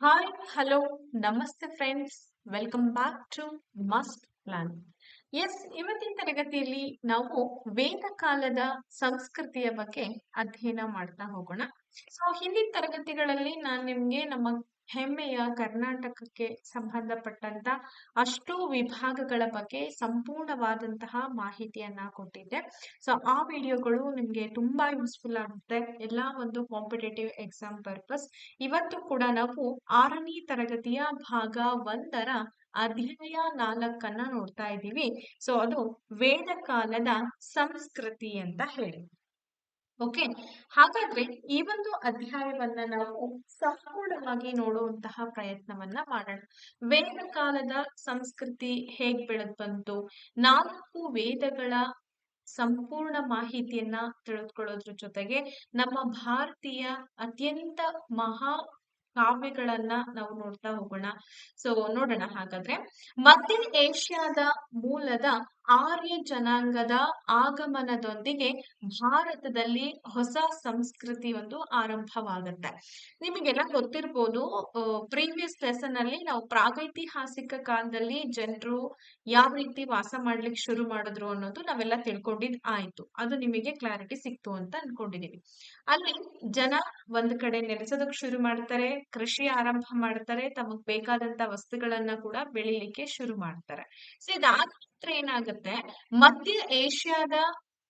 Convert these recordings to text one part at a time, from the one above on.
Hi hello ನಮಸ್ತೆ friends welcome back to must plan S ಇವತ್ತಿನ ತರಗತಿಯಲ್ಲಿ ನಾವು ವೇದ ಕಾಲದ ಸಂಸ್ಕೃತಿಯ ಬಗ್ಗೆ ಅಧ್ಯಯನ ಮಾಡ್ತಾ ಹೋಗೋಣ. ಸೊ ಹಿಂದಿನ ತರಗತಿಗಳಲ್ಲಿ ನಾನು ನಿಮ್ಗೆ ನಮ್ಮ ಹೆಮ್ಮೆಯ ಕರ್ನಾಟಕಕ್ಕೆ ಸಂಬಂಧಪಟ್ಟಂತ ಅಷ್ಟು ವಿಭಾಗಗಳ ಬಗ್ಗೆ ಸಂಪೂರ್ಣವಾದಂತಹ ಮಾಹಿತಿಯನ್ನ ಕೊಟ್ಟಿದ್ದೆ. ಸೊ ಆ ವಿಡಿಯೋಗಳು ನಿಮ್ಗೆ ತುಂಬಾ ಯೂಸ್ಫುಲ್ ಆಗುತ್ತೆ. ಎಲ್ಲಾ ಒಂದು ಕಾಂಪಿಟೇಟಿವ್ ಎಕ್ಸಾಮ್ ಪರ್ಪಸ್ ಇವತ್ತು ಕೂಡ ನಾವು ಆರನೇ ತರಗತಿಯ ಭಾಗ ಒಂದರ ಅಧ್ಯಾಯ ನಾಲ್ಕನ್ನ ನೋಡ್ತಾ ಇದ್ದೀವಿ. ಸೊ ಅದು ವೇದ ಕಾಲದ ಸಂಸ್ಕೃತಿ ಅಂತ ಹೇಳಿ. ಓಕೆ ಹಾಗಾದ್ರೆ ಈ ಒಂದು ಅಧ್ಯಾಯವನ್ನ ನಾವು ಸಂಪೂರ್ಣವಾಗಿ ನೋಡುವಂತಹ ಪ್ರಯತ್ನವನ್ನ ಮಾಡೋಣ. ವೇದ ಕಾಲದ ಸಂಸ್ಕೃತಿ ಹೇಗ್ ಬೆಳೆದ್ ಬಂತು? ನಾಲ್ಕು ವೇದಗಳ ಸಂಪೂರ್ಣ ಮಾಹಿತಿಯನ್ನ ತಿಳಿದುಕೊಳ್ಳೋದ್ರ ಜೊತೆಗೆ ನಮ್ಮ ಭಾರತೀಯ ಅತ್ಯಂತ ಮಹಾ ಕಾವ್ಯಗಳನ್ನ ನಾವು ನೋಡ್ತಾ ಹೋಗೋಣ. ಸೊ ನೋಡೋಣ ಹಾಗಾದ್ರೆ. ಮಧ್ಯ ಏಷ್ಯಾದ ಮೂಲದ ಆರ್ಯ ಜನಾಂಗದ ಆಗಮನದೊಂದಿಗೆ ಭಾರತದಲ್ಲಿ ಹೊಸ ಸಂಸ್ಕೃತಿ ಒಂದು ಆರಂಭವಾಗುತ್ತೆ. ನಿಮಗೆಲ್ಲ ಗೊತ್ತಿರ್ಬೋದು ಪ್ರೀವಿಯಸ್ ಲೆಸನ್ ಅಲ್ಲಿ ನಾವು ಪ್ರಾಗೈತಿಹಾಸಿಕ ಕಾಲದಲ್ಲಿ ಜನರು ಯಾವ ರೀತಿ ವಾಸ ಮಾಡ್ಲಿಕ್ಕೆ ಶುರು ಮಾಡಿದ್ರು ಅನ್ನೋದು ನಾವೆಲ್ಲ ತಿಳ್ಕೊಂಡಿದ್ ಆಯ್ತು. ಅದು ನಿಮಗೆ ಕ್ಲಾರಿಟಿ ಸಿಕ್ತು ಅಂತ ಅನ್ಕೊಂಡಿದೀವಿ. ಅಲ್ಲಿ ಜನ ಒಂದ್ ಕಡೆ ನೆಲೆಸೋದಕ್ ಶುರು ಮಾಡ್ತಾರೆ, ಕೃಷಿ ಆರಂಭ ಮಾಡ್ತಾರೆ, ತಮಗ್ ಬೇಕಾದಂತ ವಸ್ತುಗಳನ್ನ ಕೂಡ ಬೆಳಿಲಿಕ್ಕೆ ಶುರು ಮಾಡ್ತಾರೆ. ಸೊ ಇದಾದ ನಂತರ ಏನಾಗುತ್ತೆ? ಮಧ್ಯ ಏಷ್ಯಾದ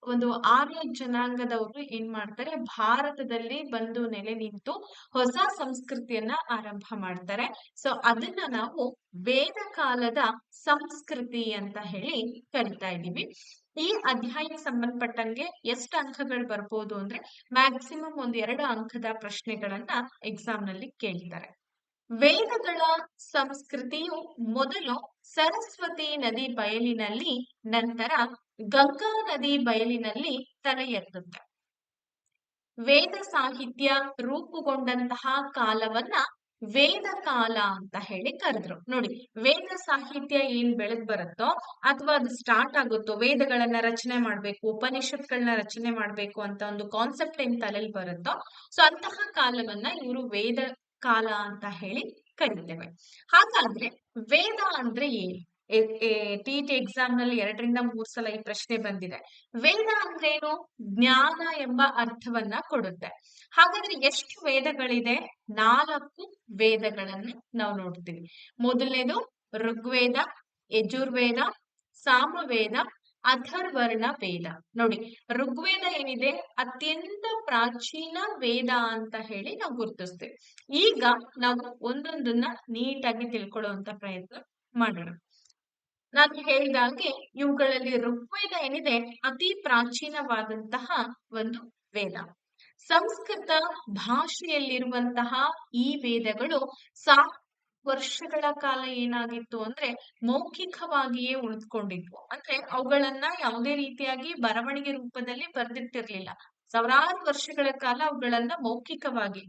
ಒಂದು ಆರ್ಯ ಜನಾಂಗದವರು ಏನ್ ಮಾಡ್ತಾರೆ, ಭಾರತದಲ್ಲಿ ಬಂದು ನೆಲೆ ನಿಂತು ಹೊಸ ಸಂಸ್ಕೃತಿಯನ್ನ ಆರಂಭ ಮಾಡ್ತಾರೆ. ಸೊ ಅದನ್ನ ನಾವು ವೇದ ಕಾಲದ ಸಂಸ್ಕೃತಿ ಅಂತ ಹೇಳಿ ಕರಿತಾ ಇದ್ದೀವಿ. ಈ ಅಧ್ಯಾಯಕ್ಕೆ ಸಂಬಂಧಪಟ್ಟಂಗೆ ಎಷ್ಟು ಅಂಕಗಳು ಬರ್ಬೋದು ಅಂದ್ರೆ ಮ್ಯಾಕ್ಸಿಮಮ್ ಒಂದ್ ಎರಡು ಅಂಕದ ಪ್ರಶ್ನೆಗಳನ್ನ ಎಕ್ಸಾಮ್ನಲ್ಲಿ ಕೇಳ್ತಾರೆ. ವೇದಗಳ ಸಂಸ್ಕೃತಿಯು ಮೊದಲು ಸರಸ್ವತಿ ನದಿ ಬಯಲಿನಲ್ಲಿ, ನಂತರ ಗಂಗಾ ನದಿ ಬಯಲಿನಲ್ಲಿ ತಲೆ ಎತ್ತುತ್ತೆ ವೇದ ಸಾಹಿತ್ಯ ರೂಪುಗೊಂಡಂತಹ ಕಾಲವನ್ನ ವೇದ ಕಾಲ ಅಂತ ಹೇಳಿ ಕರೆದ್ರು. ನೋಡಿ, ವೇದ ಸಾಹಿತ್ಯ ಏನ್ ಬೆಳೆದ್ ಬರುತ್ತೋ ಅಥವಾ ಅದು ಸ್ಟಾರ್ಟ್ ಆಗುತ್ತೋ, ವೇದಗಳನ್ನ ರಚನೆ ಮಾಡ್ಬೇಕು, ಉಪನಿಷತ್ಗಳನ್ನ ರಚನೆ ಮಾಡ್ಬೇಕು ಅಂತ ಒಂದು ಕಾನ್ಸೆಪ್ಟ್ ಏನ್ ತಲೆಯಲ್ಲಿ ಬರುತ್ತೋ, ಸೊ ಅಂತಹ ಕಾಲವನ್ನ ಇವರು ವೇದ ಕಾಲ ಅಂತ ಹೇಳಿ ಕರೀತೇವೆ. ಹಾಗಾದ್ರೆ ವೇದ ಅಂದ್ರೆ ಏನು? ಟಿ ಟಿ ಎಕ್ಸಾಮ್ನಲ್ಲಿ ಎರಡರಿಂದ ಮೂರ್ ಸಲ ಈ ಪ್ರಶ್ನೆ ಬಂದಿದೆ. ವೇದ ಅಂದ್ರೇನು? ಜ್ಞಾನ ಎಂಬ ಅರ್ಥವನ್ನ ಕೊಡುತ್ತೆ. ಹಾಗಾದ್ರೆ ಎಷ್ಟು ವೇದಗಳಿದೆ? ನಾಲ್ಕು ವೇದಗಳನ್ನ ನಾವು ನೋಡ್ತೀವಿ. ಮೊದಲನೇದು ಋಗ್ವೇದ, ಯಜುರ್ವೇದ, ಸಾಮವೇದ ಅಥರ್ವರ್ಣ ವೇದ. ನೋಡಿ, ಋಗ್ವೇದ ಏನಿದೆ? ಅತ್ಯಂತ ಪ್ರಾಚೀನ ವೇದ ಅಂತ ಹೇಳಿ ನಾವು ಗುರುತಿಸ್ತೇವೆ. ಈಗ ನಾವು ಒಂದೊಂದನ್ನ ನೀಟಾಗಿ ತಿಳ್ಕೊಳ್ಳುವಂತ ಪ್ರಯತ್ನ ಮಾಡೋಣ. ನಾನು ಹೇಳಿದಾಗೆ ಇವುಗಳಲ್ಲಿ ಋಗ್ವೇದ ಏನಿದೆ? ಅತಿ ಪ್ರಾಚೀನವಾದಂತಹ ಒಂದು ವೇದ. ಸಂಸ್ಕೃತ ಭಾಷೆಯಲ್ಲಿರುವಂತಹ ಈ ವೇದಗಳು ಸಾ ವರ್ಷಗಳ ಕಾಲ ಏನಾಗಿತ್ತು ಅಂದ್ರೆ ಮೌಖಿಕವಾಗಿಯೇ ಉಳಿದುಕೊಂಡಿದ್ವು. ಅಂದ್ರೆ ಅವುಗಳನ್ನ ಯಾವುದೇ ರೀತಿಯಾಗಿ ಬರವಣಿಗೆ ರೂಪದಲ್ಲಿ ಬರೆದಿಟ್ಟಿರ್ಲಿಲ್ಲ. ಸಾವಿರಾರು ವರ್ಷಗಳ ಕಾಲ ಅವುಗಳನ್ನ ಮೌಖಿಕವಾಗಿ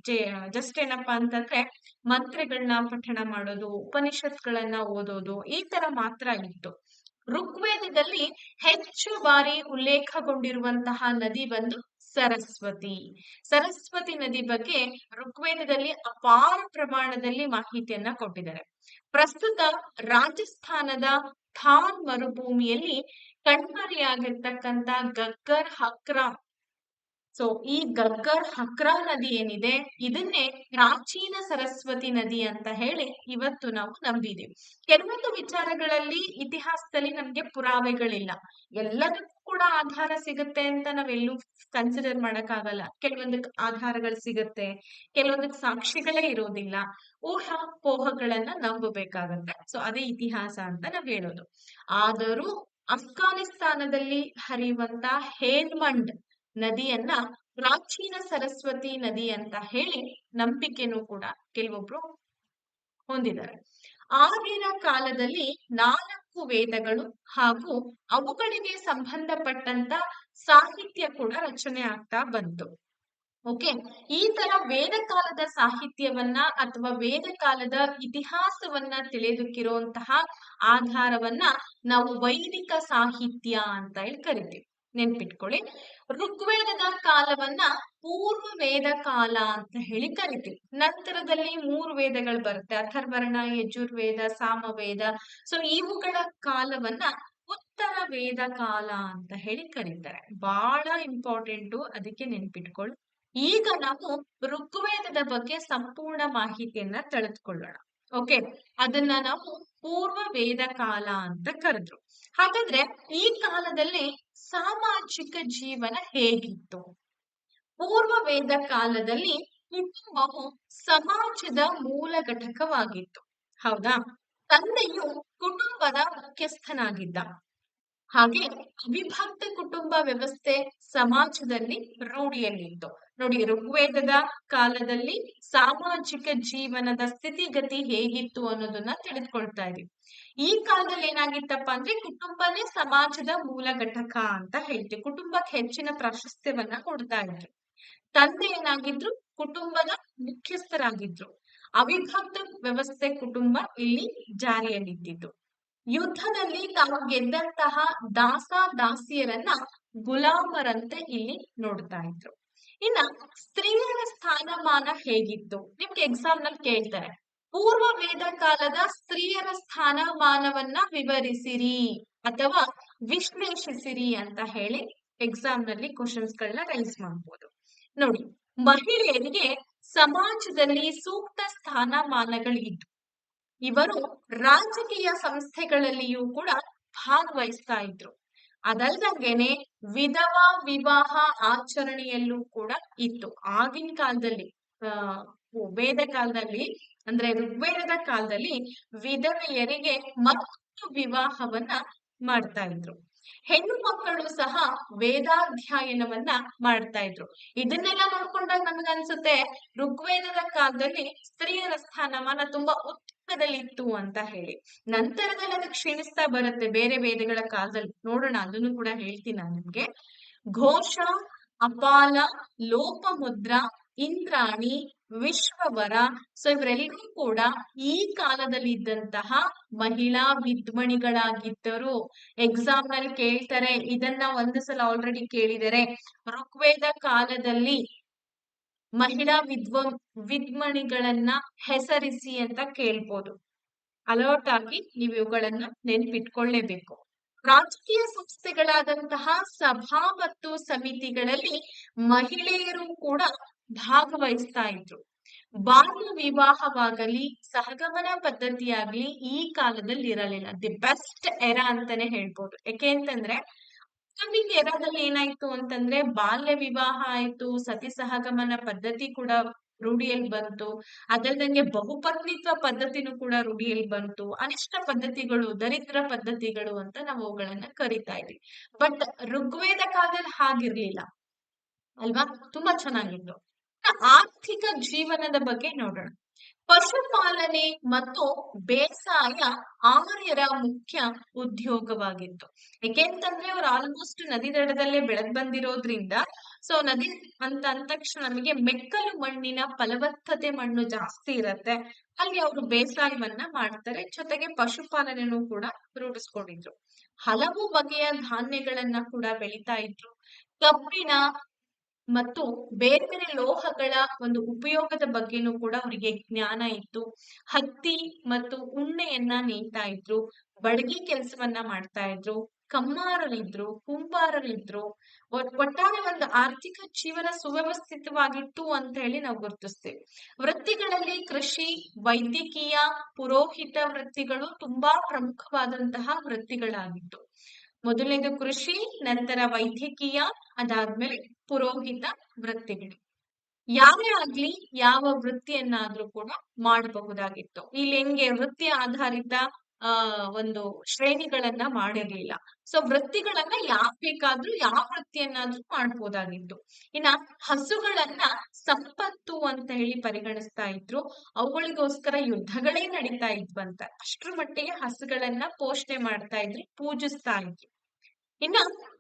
ಜಸ್ಟ್ ಏನಪ್ಪಾ ಅಂತಂದ್ರೆ ಮಂತ್ರಗಳನ್ನ ಪಠಣ ಮಾಡೋದು, ಉಪನಿಷತ್ಗಳನ್ನ ಓದೋದು, ಈ ತರ ಮಾತ್ರ ಇತ್ತು. ಋಗ್ವೇದದಲ್ಲಿ ಹೆಚ್ಚು ಬಾರಿ ಉಲ್ಲೇಖಗೊಂಡಿರುವಂತಹ ನದಿ ಬಂದು ಸರಸ್ವತಿ. ಸರಸ್ವತಿ ನದಿ ಬಗ್ಗೆ ಋಗ್ವೇದದಲ್ಲಿ ಅಪಾರ ಪ್ರಮಾಣದಲ್ಲಿ ಮಾಹಿತಿಯನ್ನ ಕೊಟ್ಟಿದ್ದಾರೆ. ಪ್ರಸ್ತುತ ರಾಜಸ್ಥಾನದ ಥಾರ್ ಮರುಭೂಮಿಯಲ್ಲಿ ಕಣ್ಮರೆಯಾಗಿರ್ತಕ್ಕಂಥ ಗಗ್ಗರ್ ಹಕ್ರಾ ಸೊ ಈ ಗಗ್ಗರ್ ಹಕ್ರಾ ನದಿ ಏನಿದೆ? ಇದನ್ನೇ ಪ್ರಾಚೀನ ಸರಸ್ವತಿ ನದಿ ಅಂತ ಹೇಳಿ ಇವತ್ತು ನಾವು ನಂಬಿದೀವಿ. ಕೆಲವೊಂದು ವಿಚಾರಗಳಲ್ಲಿ ಇತಿಹಾಸದಲ್ಲಿ ನಮ್ಗೆ ಪುರಾವೆಗಳಿಲ್ಲ. ಎಲ್ಲದಕ್ಕೂ ಕೂಡ ಆಧಾರ ಸಿಗುತ್ತೆ ಅಂತ ನಾವೆಲ್ಲೂ ಕನ್ಸಿಡರ್ ಮಾಡಕ್ಕಾಗಲ್ಲ. ಕೆಲವೊಂದಕ್ಕೆ ಆಧಾರಗಳು ಸಿಗುತ್ತೆ ಕೆಲವೊಂದಕ್ಕೆ ಸಾಕ್ಷಿಗಳೇ ಇರೋದಿಲ್ಲ. ಊಹಾ ಪೋಹಗಳನ್ನ ನಂಬಬೇಕಾಗತ್ತೆ. ಸೊ ಅದೇ ಇತಿಹಾಸ ಅಂತ ನಾವ್ ಹೇಳೋದು. ಆದರೂ ಅಫ್ಘಾನಿಸ್ತಾನದಲ್ಲಿ ಹರಿಯುವಂತ ಹೇಲ್ಮಂಡ್ ನದಿಯನ್ನ ಪ್ರಾಚೀನ ಸರಸ್ವತಿ ನದಿ ಅಂತ ಹೇಳಿ ನಂಬಿಕೆನೂ ಕೂಡ ಕೆಲವೊಬ್ರು ಹೊಂದಿದ್ದಾರೆ. ಆಗಿನ ಕಾಲದಲ್ಲಿ ನಾಲ್ಕು ವೇದಗಳು ಹಾಗೂ ಅವುಗಳಿಗೆ ಸಂಬಂಧಪಟ್ಟಂತ ಸಾಹಿತ್ಯ ಕೂಡ ರಚನೆ ಆಗ್ತಾ ಬಂತು. ಓಕೆ? ಈ ತರ ವೇದ ಕಾಲದ ಸಾಹಿತ್ಯವನ್ನ ಅಥವಾ ವೇದ ಕಾಲದ ಇತಿಹಾಸವನ್ನ ತಿಳಿದುಕ್ಕಿರುವಂತಹ ಆಧಾರವನ್ನ ನಾವು ವೈದಿಕ ಸಾಹಿತ್ಯ ಅಂತ ಹೇಳಿ ಕರಿತೀವಿ. ನೆನ್ಪಿಟ್ಕೊಳ್ಳಿ. ಋಗ್ವೇದದ ಕಾಲವನ್ನ ಪೂರ್ವ ವೇದ ಕಾಲ ಅಂತ ಹೇಳಿ ಕರಿತೀವಿ. ನಂತರದಲ್ಲಿ ಮೂರು ವೇದಗಳು ಬರುತ್ತೆ. ಅಥರ್ವರ್ಣ, ಯಜುರ್ವೇದ, ಸಾಮವೇದ. ಸೊ ಇವುಗಳ ಕಾಲವನ್ನ ಉತ್ತರ ವೇದ ಕಾಲ ಅಂತ ಹೇಳಿ ಕರೀತಾರೆ. ಬಹಳ ಇಂಪಾರ್ಟೆಂಟು ಅದಕ್ಕೆ ನೆನ್ಪಿಟ್ಕೊಳ್ಳಿ. ಈಗ ನಾವು ಋಗ್ವೇದದ ಬಗ್ಗೆ ಸಂಪೂರ್ಣ ಮಾಹಿತಿಯನ್ನ ತಿಳಿದುಕೊಳ್ಳೋಣ. ಓಕೆ ಅದನ್ನ ನಾವು ಪೂರ್ವ ವೇದ ಕಾಲ ಅಂತ ಕರೆದ್ರು. ಹಾಗಾದ್ರೆ ಈ ಕಾಲದಲ್ಲಿ ಸಾಮಾಜಿಕ ಜೀವನ ಹೇಗಿತ್ತು? ಪೂರ್ವ ವೇದ ಕಾಲದಲ್ಲಿ ಕುಟುಂಬವು ಸಮಾಜದ ಮೂಲ ಘಟಕವಾಗಿತ್ತು. ಹೌದಾ? ತಂದೆಯು ಕುಟುಂಬದ ಮುಖ್ಯಸ್ಥನಾಗಿದ್ದ. ಹಾಗೆ ಅವಿಭಕ್ತ ಕುಟುಂಬ ವ್ಯವಸ್ಥೆ ಸಮಾಜದಲ್ಲಿ ರೂಢಿಯಲ್ಲಿತ್ತು. ನೋಡಿ, ಋಗ್ವೇದದ ಕಾಲದಲ್ಲಿ ಸಾಮಾಜಿಕ ಜೀವನದ ಸ್ಥಿತಿಗತಿ ಹೇಗಿತ್ತು ಅನ್ನೋದನ್ನ ತಿಳಿದುಕೊಳ್ತಾ ಇದೀವಿ. ಈ ಕಾಲದಲ್ಲಿ ಏನಾಗಿತ್ತಪ್ಪ ಅಂದ್ರೆ ಕುಟುಂಬನೇ ಸಮಾಜದ ಮೂಲ ಘಟಕ ಅಂತ ಹೇಳ್ತೀವಿ. ಕುಟುಂಬಕ್ಕೆ ಹೆಚ್ಚಿನ ಪ್ರಾಶಸ್ತ್ಯವನ್ನ ಕೊಡ್ತಾ ಇದ್ರು. ತಂದೆ ಏನಾಗಿದ್ರು ಕುಟುಂಬದ ಮುಖ್ಯಸ್ಥರಾಗಿದ್ರು. ಅವಿಭಕ್ತ ವ್ಯವಸ್ಥೆ ಕುಟುಂಬ ಇಲ್ಲಿ ಜಾರಿಯಲ್ಲಿದ್ದಿತ್ತು ಯುದ್ಧದಲ್ಲಿ ತಾವು ಗೆದ್ದಂತಹ ದಾಸ ದಾಸಿಯರನ್ನ ಗುಲಾಮರಂತೆ ಇಲ್ಲಿ ನೋಡ್ತಾ ಇದ್ರು. ಇನ್ನ ಸ್ತ್ರೀಯರ ಸ್ಥಾನಮಾನ ಹೇಗಿತ್ತು? ನಿಮ್ಗೆ ಎಕ್ಸಾಮ್ನಲ್ಲಿ ಕೇಳ್ತಾರೆ ಪೂರ್ವ ವೇದ ಕಾಲದ ಸ್ತ್ರೀಯರ ಸ್ಥಾನಮಾನವನ್ನ ವಿವರಿಸಿರಿ ಅಥವಾ ವಿಶ್ಲೇಷಿಸಿರಿ ಅಂತ ಹೇಳಿ ಎಕ್ಸಾಮ್ನಲ್ಲಿ ಕ್ವಶನ್ಸ್ ಗಳನ್ನ ರೈಸ್ ಮಾಡಬಹುದು ನೋಡಿ, ಮಹಿಳೆಯರಿಗೆ ಸಮಾಜದಲ್ಲಿ ಸೂಕ್ತ ಸ್ಥಾನಮಾನಗಳಿದ್ದು, ಇವರು ರಾಜಕೀಯ ಸಂಸ್ಥೆಗಳಲ್ಲಿಯೂ ಕೂಡ ಭಾಗವಹಿಸ್ತಾ ಇದ್ರು. ಅದಲ್ದಂಗೆನೆ ವಿಧವಾ ವಿವಾಹ ಆಚರಣೆಯಲ್ಲೂ ಕೂಡ ಇತ್ತು. ಆಗಿನ ಕಾಲದಲ್ಲಿ ವೇದ ಕಾಲದಲ್ಲಿ, ಅಂದ್ರೆ ಋಗ್ವೇದದ ಕಾಲದಲ್ಲಿ ವಿಧವೆಯರಿಗೆ ಮತ್ತು ವಿವಾಹವನ್ನ ಮಾಡ್ತಾ ಇದ್ರು. ಹೆಣ್ಣು ಮಕ್ಕಳು ಸಹ ವೇದಾಧ್ಯಯನವನ್ನ ಮಾಡ್ತಾ ಇದ್ರು. ಇದನ್ನೆಲ್ಲ ನೋಡ್ಕೊಂಡಾಗ ನಮ್ಗನ್ಸುತ್ತೆ ಋಗ್ವೇದದ ಕಾಲದಲ್ಲಿ ಸ್ತ್ರೀಯರ ಸ್ಥಾನಮಾನ ತುಂಬಾ ಉತ್ತಮದಲ್ಲಿತ್ತು ಅಂತ ಹೇಳಿ. ನಂತರದಲ್ಲಿ ಅದು ಕ್ಷೀಣಿಸ್ತಾ ಬರುತ್ತೆ, ಬೇರೆ ವೇದಗಳ ಕಾಲದಲ್ಲಿ. ನೋಡೋಣ, ಅದನ್ನು ಕೂಡ ಹೇಳ್ತೀನಿ ನಾನು ನಿಮ್ಗೆ. ಘೋಷ, ಅಪಾಲ ಲೋಪಮುದ್ರ ಇಂದ್ರಾಣಿ, ವಿಶ್ವವರ, ಸೊ ಇವರೆಲ್ಲರೂ ಕೂಡ ಈ ಕಾಲದಲ್ಲಿ ಇದ್ದಂತಹ ಮಹಿಳಾ ವಿದ್ವಣಿಗಳಾಗಿದ್ದರು ಎಕ್ಸಾಮ್ನಲ್ಲಿ ಕೇಳ್ತಾರೆ, ಇದನ್ನ ಒಂದು ಸಲ ಆಲ್ರೆಡಿ ಕೇಳಿದರೆ. ಋಗ್ವೇದ ಕಾಲದಲ್ಲಿ ಮಹಿಳಾ ವಿದ್ವ, ವಿದ್ಮಣಿಗಳನ್ನ ಹೆಸರಿಸಿ ಅಂತ ಕೇಳ್ಬೋದು. ಅಲರ್ಟ್ ಆಗಿ ನೀವು ಇವುಗಳನ್ನ ನೆನ್ಪಿಟ್ಕೊಳ್ಳೇಬೇಕು ರಾಜಕೀಯ ಸಂಸ್ಥೆಗಳಾದಂತಹ ಸಭಾ ಮತ್ತು ಸಮಿತಿಗಳಲ್ಲಿ ಮಹಿಳೆಯರು ಕೂಡ ಭಾಗವಹಿಸ್ತಾ ಇದ್ರು ಬಾಲ್ಯ ವಿವಾಹವಾಗಲಿ, ಸಹಗಮನ ಪದ್ಧತಿಯಾಗ್ಲಿ ಈ ಕಾಲದಲ್ಲಿ ಇರಲಿಲ್ಲ ದಿ ಬೆಸ್ಟ್ ಎರಾ ಅಂತಾನೆ ಹೇಳ್ಬೋದು. ಯಾಕೆ ಅಂತಂದ್ರೆ ಕಮಿಂಗ್ ಎರಾದಲ್ಲಿ ಏನಾಯ್ತು ಅಂತಂದ್ರೆ, ಬಾಲ್ಯ ವಿವಾಹ ಆಯ್ತು, ಸತಿ ಸಹಗಮನ ಪದ್ಧತಿ ಕೂಡ ರೂಢಿಯಲ್ಲಿ ಬಂತು. ಅದಲ್ದಂಗೆ ಬಹುಪತ್ನಿತ್ವ ಪದ್ಧತಿನೂ ಕೂಡ ರೂಢಿಯಲ್ಲಿ ಬಂತು. ಅನಿಷ್ಟ ಪದ್ಧತಿಗಳು, ದರಿದ್ರ ಪದ್ಧತಿಗಳು ಅಂತ ನಾವು ಅವುಗಳನ್ನ ಕರಿತಾ ಇದ್ವಿ. ಬಟ್ ಋಗ್ವೇದ ಕಾಲದಲ್ಲಿ ಹಾಗಿರ್ಲಿಲ್ಲ. ಅಲ್ವಾ? ತುಂಬಾ ಚೆನ್ನಾಗಿತ್ತು. ಆರ್ಥಿಕ ಜೀವನದ ಬಗ್ಗೆ ನೋಡೋಣ. ಪಶುಪಾಲನೆ ಮತ್ತು ಬೇಸಾಯ ಆರ್ಯರ ಮುಖ್ಯ ಉದ್ಯೋಗವಾಗಿತ್ತು. ಏಕೆಂತಂದ್ರೆ ಅವ್ರು ಆಲ್ಮೋಸ್ಟ್ ನದಿ ದಡದಲ್ಲೇ ಬೆಳೆದ್ ಬಂದಿರೋದ್ರಿಂದ ಸೊ ನದಿ ಅಂತ ಅಂದ ತಕ್ಷಣ ನಮಗೆ ಮೆಕ್ಕಲು ಮಣ್ಣಿನ ಫಲವತ್ತತೆ ಮಣ್ಣು ಜಾಸ್ತಿ ಇರತ್ತೆ. ಅಲ್ಲಿ ಅವರು ಬೇಸಾಯವನ್ನ ಮಾಡ್ತಾರೆ, ಜೊತೆಗೆ ಪಶುಪಾಲನೆನೂ ಕೂಡ ರೂಢಿಸ್ಕೊಂಡಿದ್ರು. ಹಲವು ಬಗೆಯ ಧಾನ್ಯಗಳನ್ನ ಕೂಡ ಬೆಳಿತಾ ಇದ್ರು. ಕಬ್ಬಿಣ ಮತ್ತು ಬೇರೆ ಬೇರೆ ಲೋಹಗಳ ಒಂದು ಉಪಯೋಗದ ಬಗ್ಗೆನೂ ಕೂಡ ಅವರಿಗೆ ಜ್ಞಾನ ಇತ್ತು. ಹತ್ತಿ ಮತ್ತು ಉಣ್ಣೆಯನ್ನ ನೇಯ್ತಾ ಇದ್ರು, ಬಡಗಿ ಕೆಲಸವನ್ನ ಮಾಡ್ತಾ ಇದ್ರು, ಕಮ್ಮಾರರಿದ್ರು ಕುಂಬಾರರಿದ್ರು ಒಟ್- ಒಟ್ಟಾರೆ ಒಂದು ಆರ್ಥಿಕ ಜೀವನ ಸುವ್ಯವಸ್ಥಿತವಾಗಿತ್ತು ಅಂತ ಹೇಳಿ ನಾವು ಗುರುತಿಸ್ತೇವೆ. ವೃತ್ತಿಗಳಲ್ಲಿ ಕೃಷಿ, ವೈದ್ಯಕೀಯ, ಪುರೋಹಿತ ವೃತ್ತಿಗಳು ತುಂಬಾ ಪ್ರಮುಖವಾದಂತಹ ವೃತ್ತಿಗಳಾಗಿತ್ತು ಮೊದಲನೇದು ಕೃಷಿ, ನಂತರ ವೈದ್ಯಕೀಯ, ಅದಾದ್ಮೇಲೆ ಪುರೋಹಿತ ವೃತ್ತಿಗಳು. ಯಾರೇ ಆಗ್ಲಿ ಯಾವ ವೃತ್ತಿಯನ್ನಾದ್ರೂ ಕೂಡ ಮಾಡಬಹುದಾಗಿತ್ತು. ಇಲ್ಲಿ ಹೆಂಗೆ ವೃತ್ತಿ ಆಧಾರಿತ ಆ, ಒಂದು ಶ್ರೇಣಿಗಳನ್ನ ಮಾಡಿರ್ಲಿಲ್ಲ. ಸೊ ವೃತ್ತಿಗಳನ್ನ ಯಾವ್ ಬೇಕಾದ್ರೂ ಯಾವ ವೃತ್ತಿಯನ್ನಾದ್ರೂ ಮಾಡ್ಬೋದಾಗಿತ್ತು. ಇನ್ನ ಹಸುಗಳನ್ನ ಸಂಪತ್ತು ಅಂತ ಹೇಳಿ ಪರಿಗಣಿಸ್ತಾ ಇದ್ರು. ಅವುಗಳಿಗೋಸ್ಕರ ಯುದ್ಧಗಳೇ ನಡೀತಾ ಇದ್ವಂತ. ಅಷ್ಟ್ರ ಮಟ್ಟಿಗೆ ಹಸುಗಳನ್ನ ಪೋಷಣೆ ಮಾಡ್ತಾ ಇದ್ರು, ಪೂಜಿಸ್ತಾ ಇದ್ರು. ಇನ್ನ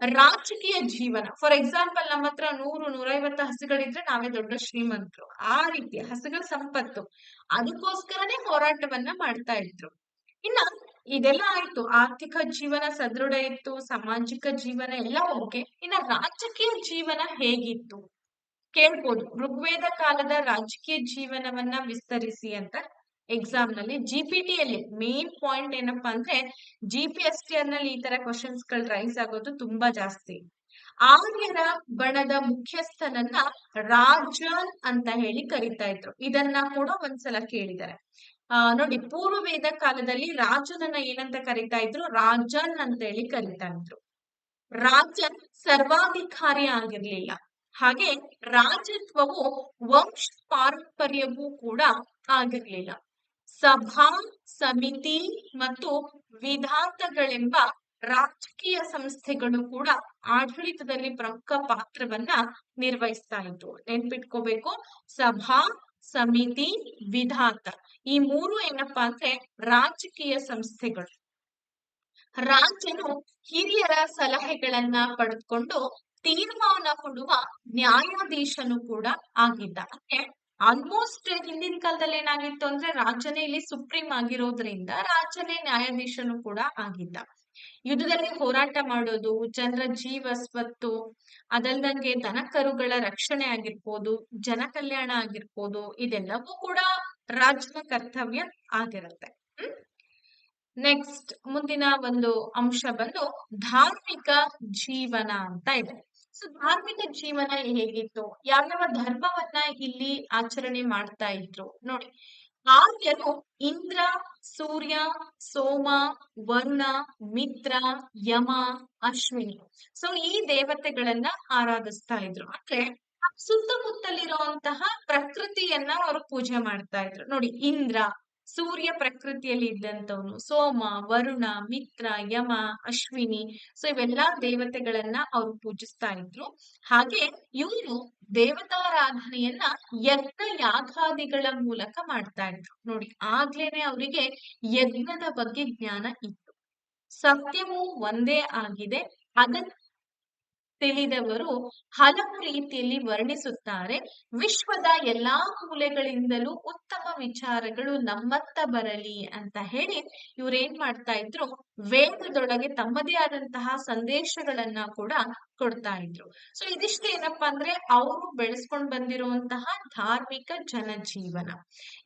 ರಾಜಕೀಯ ಜೀವನ. ಫಾರ್ ಎಕ್ಸಾಂಪಲ್ ನಮ್ಮ ಹತ್ರ ನೂರು, ನೂರೈವತ್ತು ಹಸುಗಳಿದ್ರೆ ನಾವೇ ದೊಡ್ಡ ಶ್ರೀಮಂತರು. ಆ ರೀತಿ ಹಸುಗಳ ಸಂಪತ್ತು. ಅದಕ್ಕೋಸ್ಕರನೇ ಹೋರಾಟವನ್ನ ಮಾಡ್ತಾ ಇದ್ರು. ಇನ್ನ ಇದೆಲ್ಲ ಆಯ್ತು, ಆರ್ಥಿಕ ಜೀವನ ಸದೃಢ ಇತ್ತು, ಸಾಮಾಜಿಕ ಜೀವನ ಎಲ್ಲ ಓಕೆ. ಇನ್ನ ರಾಜಕೀಯ ಜೀವನ ಹೇಗಿತ್ತು? ಕೇಳ್ಬೋದು. ಋಗ್ವೇದ ಕಾಲದ ರಾಜಕೀಯ ಜೀವನವನ್ನ ವಿಸ್ತರಿಸಿ ಅಂತ ಎಕ್ಸಾಮ್ನಲ್ಲಿ. ಜಿಪಿಟಿ ಅಲ್ಲಿ ಮೇನ್ ಪಾಯಿಂಟ್ ಏನಪ್ಪಾ ಅಂದ್ರೆ ಜಿ ಪಿ ಎಸ್ ಟಿ ಈ ತರ ಕ್ವಶನ್ಸ್ಗಳು ರೈಸ್ ಆಗೋದು ತುಂಬಾ ಜಾಸ್ತಿ. ಆರ್ಯರ ಬಣದ ಮುಖ್ಯಸ್ಥನನ್ನ ರಾಜನ್ ಅಂತ ಹೇಳಿ ಕರಿತಾ ಇದ್ರು. ಇದನ್ನ ಕೂಡ ಒಂದ್ಸಲ ಕೇಳಿದ್ದಾರೆ ನೋಡಿ ಪೂರ್ವ ವೇದ ಕಾಲದಲ್ಲಿ ರಾಜನನ್ನ ಏನಂತ ಕರಿತಾ ಇದ್ರು? ರಾಜನ್ ಅಂತ ಹೇಳಿ ಕರಿತಾ ಇದ್ರು. ರಾಜನ್ ಸರ್ವಾಧಿಕಾರಿ ಆಗಿರ್ಲಿಲ್ಲ. ಹಾಗೆ ರಾಜತ್ವವು ವಂಶ ಪಾರಂಪರ್ಯವೂ ಕೂಡ ಆಗಿರ್ಲಿಲ್ಲ. ಸಭಾ, ಸಮಿತಿ ಮತ್ತು ವಿಧಾಂತಗಳೆಂಬ ರಾಜಕೀಯ ಸಂಸ್ಥೆಗಳು ಕೂಡ ಆಡಳಿತದಲ್ಲಿ ಪ್ರಮುಖ ಪಾತ್ರವನ್ನ ನಿರ್ವಹಿಸ್ತಾ ಇದ್ವು. ನೆನ್ಪಿಟ್ಕೋಬೇಕು. ಸಭಾ, ಸಮಿತಿ, ವಿಧಾತ. ಈ ಮೂರು ಏನಪ್ಪಾ ಅಂದ್ರೆ ರಾಜಕೀಯ ಸಂಸ್ಥೆಗಳು. ರಾಜನು ಹಿರಿಯರ ಸಲಹೆಗಳನ್ನ ಪಡೆದುಕೊಂಡು ತೀರ್ಮಾನ ಕೊಡುವ ನ್ಯಾಯಾಧೀಶನು ಕೂಡ ಆಗಿದ್ದ. ಅಂದ್ರೆ ಆಲ್ಮೋಸ್ಟ್ ಹಿಂದಿನ ಕಾಲದಲ್ಲಿ ಏನಾಗಿತ್ತು ಅಂದ್ರೆ ರಾಜನೇ ಇಲ್ಲಿ ಸುಪ್ರೀಂ ಆಗಿರೋದ್ರಿಂದ ರಾಜನೇ ನ್ಯಾಯಾಧೀಶನು ಕೂಡ ಆಗಿದ್ದ. ಯುದ್ಧದಲ್ಲಿ ಹೋರಾಟ ಮಾಡೋದು ಜನರ ಜೀವ ಸ್ವತ್ತು, ಅದಲ್ದಂಗೆ ದನಕರುಗಳ ರಕ್ಷಣೆ ಆಗಿರ್ಬೋದು ಜನ ಕಲ್ಯಾಣ ಆಗಿರ್ಬೋದು, ಇದೆಲ್ಲವೂ ಕೂಡ ರಾಜನ ಕರ್ತವ್ಯ ಆಗಿರುತ್ತೆ. ನೆಕ್ಸ್ಟ್ ಮುಂದಿನ ಒಂದು ಅಂಶ ಬಂದು ಧಾರ್ಮಿಕ ಜೀವನ ಅಂತ ಇದೆ. ಸೊ ಧಾರ್ಮಿಕ ಜೀವನ ಹೇಗಿತ್ತು? ಯಾವ್ಯಾವ ಧರ್ಮವನ್ನ ಇಲ್ಲಿ ಆಚರಣೆ ಮಾಡ್ತಾ ಇದ್ರು? ನೋಡಿ, ಆರ್ಯರು ಇಂದ್ರ, ಸೂರ್ಯ, ಸೋಮ, ವರುಣ, ಮಿತ್ರ, ಯಮ, ಅಶ್ವಿನಿ. ಸೊ ಈ ದೇವತೆಗಳನ್ನ ಆರಾಧಿಸ್ತಾ ಇದ್ರು. ಅಂದ್ರೆ ಸುತ್ತಮುತ್ತಲಿರುವಂತಹ ಪ್ರಕೃತಿಯನ್ನ ಅವರು ಪೂಜೆ ಮಾಡ್ತಾ ಇದ್ರು. ನೋಡಿ, ಇಂದ್ರ ಸೂರ್ಯ ಪ್ರಕೃತಿಯಲ್ಲಿ ಇದ್ದಂತವನು ಸೋಮ, ವರುಣ, ಮಿತ್ರ, ಯಮ, ಅಶ್ವಿನಿ. ಸೊ ಇವೆಲ್ಲಾ ದೇವತೆಗಳನ್ನ ಅವರು ಪೂಜಿಸ್ತಾ ಇದ್ರು. ಹಾಗೆ ಇವರು ದೇವತಾರಾಧನೆಯನ್ನ ಯಜ್ಞ ಯಾಗಾದಿಗಳ ಮೂಲಕ ಮಾಡ್ತಾ ಇದ್ರು. ನೋಡಿ, ಆಗ್ಲೇನೆ ಅವರಿಗೆ ಯಜ್ಞದ ಬಗ್ಗೆ ಜ್ಞಾನ ಇತ್ತು. ಸತ್ಯವು ಒಂದೇ ಆಗಿದೆ. ಅದನ್ನ ತಿಳಿದವರು ಹಲವು ರೀತಿಯಲ್ಲಿ ವರ್ಣಿಸುತ್ತಾರೆ. ವಿಶ್ವದ ಎಲ್ಲಾ ಮೂಲೆಗಳಿಂದಲೂ ಉತ್ತಮ ವಿಚಾರಗಳು ನಮ್ಮತ್ತ ಬರಲಿ ಅಂತ ಹೇಳಿ ಇವ್ರೇನ್ ಮಾಡ್ತಾ ಇದ್ರು, ವೇದದೊಳಗೆ ತಮ್ಮದೇ ಆದಂತಹ ಸಂದೇಶಗಳನ್ನ ಕೂಡ ಕೊಡ್ತಾ ಇದ್ರು. ಸೊ ಇದಿಷ್ಟು ಏನಪ್ಪಾ ಅಂದ್ರೆ ಅವರು ಬೆಳೆಸ್ಕೊಂಡ್ ಬಂದಿರುವಂತಹ ಧಾರ್ಮಿಕ ಜನಜೀವನ.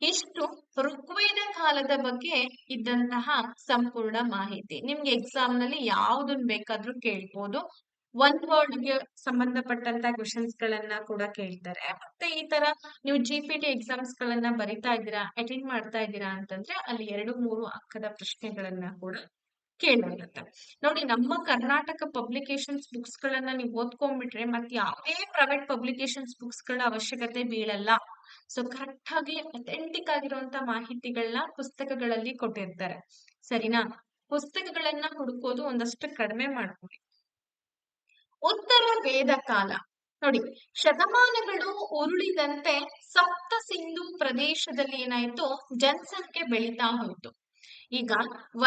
ಇಷ್ಟು ಋಗ್ವೇದ ಕಾಲದ ಬಗ್ಗೆ ಇದ್ದಂತಹ ಸಂಪೂರ್ಣ ಮಾಹಿತಿ. ನಿಮ್ಗೆ ಎಕ್ಸಾಮ್ನಲ್ಲಿ ಯಾವ್ದನ್ ಬೇಕಾದ್ರೂ ಕೇಳ್ಬೋದು. ಒನ್ ವರ್ಡ್ಗೆ ಸಂಬಂಧಪಟ್ಟಂತ ಕ್ವಶನ್ಸ್ ಗಳನ್ನ ಕೂಡ ಕೇಳ್ತಾರೆ. ಮತ್ತೆ ಈ ತರ ನೀವು ಜಿ ಪಿ ಟಿ ಎಕ್ಸಾಮ್ಸ್ ಗಳನ್ನ ಬರಿತಾ ಇದ್ದೀರಾ ಅಟೆಂಡ್ ಮಾಡ್ತಾ ಇದ್ದೀರಾ ಅಂತಂದ್ರೆ ಅಲ್ಲಿ ಎರಡು, ಮೂರು ಅಂಕದ ಪ್ರಶ್ನೆಗಳನ್ನ ಕೂಡ ಕೇಳಿರುತ್ತೆ ನೋಡಿ, ನಮ್ಮ ಕರ್ನಾಟಕ ಪಬ್ಲಿಕೇಶನ್ಸ್ ಬುಕ್ಸ್ ಗಳನ್ನ ನೀವು ಓದ್ಕೊಂಡ್ಬಿಟ್ರೆ ಮತ್ತೆ ಯಾವುದೇ ಪ್ರೈವೇಟ್ ಪಬ್ಲಿಕೇಶನ್ಸ್ ಬುಕ್ಸ್ಗಳ ಅವಶ್ಯಕತೆ ಬೀಳಲ್ಲ. ಸೊ ಕರೆಕ್ಟ್ ಆಗಿ ಅಥೆಂಟಿಕ್ ಆಗಿರುವಂತ ಮಾಹಿತಿಗಳನ್ನ ಪುಸ್ತಕಗಳಲ್ಲಿ ಕೊಟ್ಟಿರ್ತಾರೆ. ಸರಿನಾ? ಪುಸ್ತಕಗಳನ್ನ ಹುಡುಕೋದು ಒಂದಷ್ಟು ಕಡಿಮೆ ಮಾಡ್ಕೊಳ್ಳಿ ಉತ್ತರ ವೇದ ಕಾಲ. ನೋಡಿ ಶತಮಾನಗಳು ಉರುಳಿದಂತೆ ಸಪ್ತ ಸಿಂಧು ಪ್ರದೇಶದಲ್ಲಿ ಏನಾಯ್ತು? ಜನಸಂಖ್ಯೆ ಬೆಳೀತಾ ಹೋಯ್ತು. ಈಗ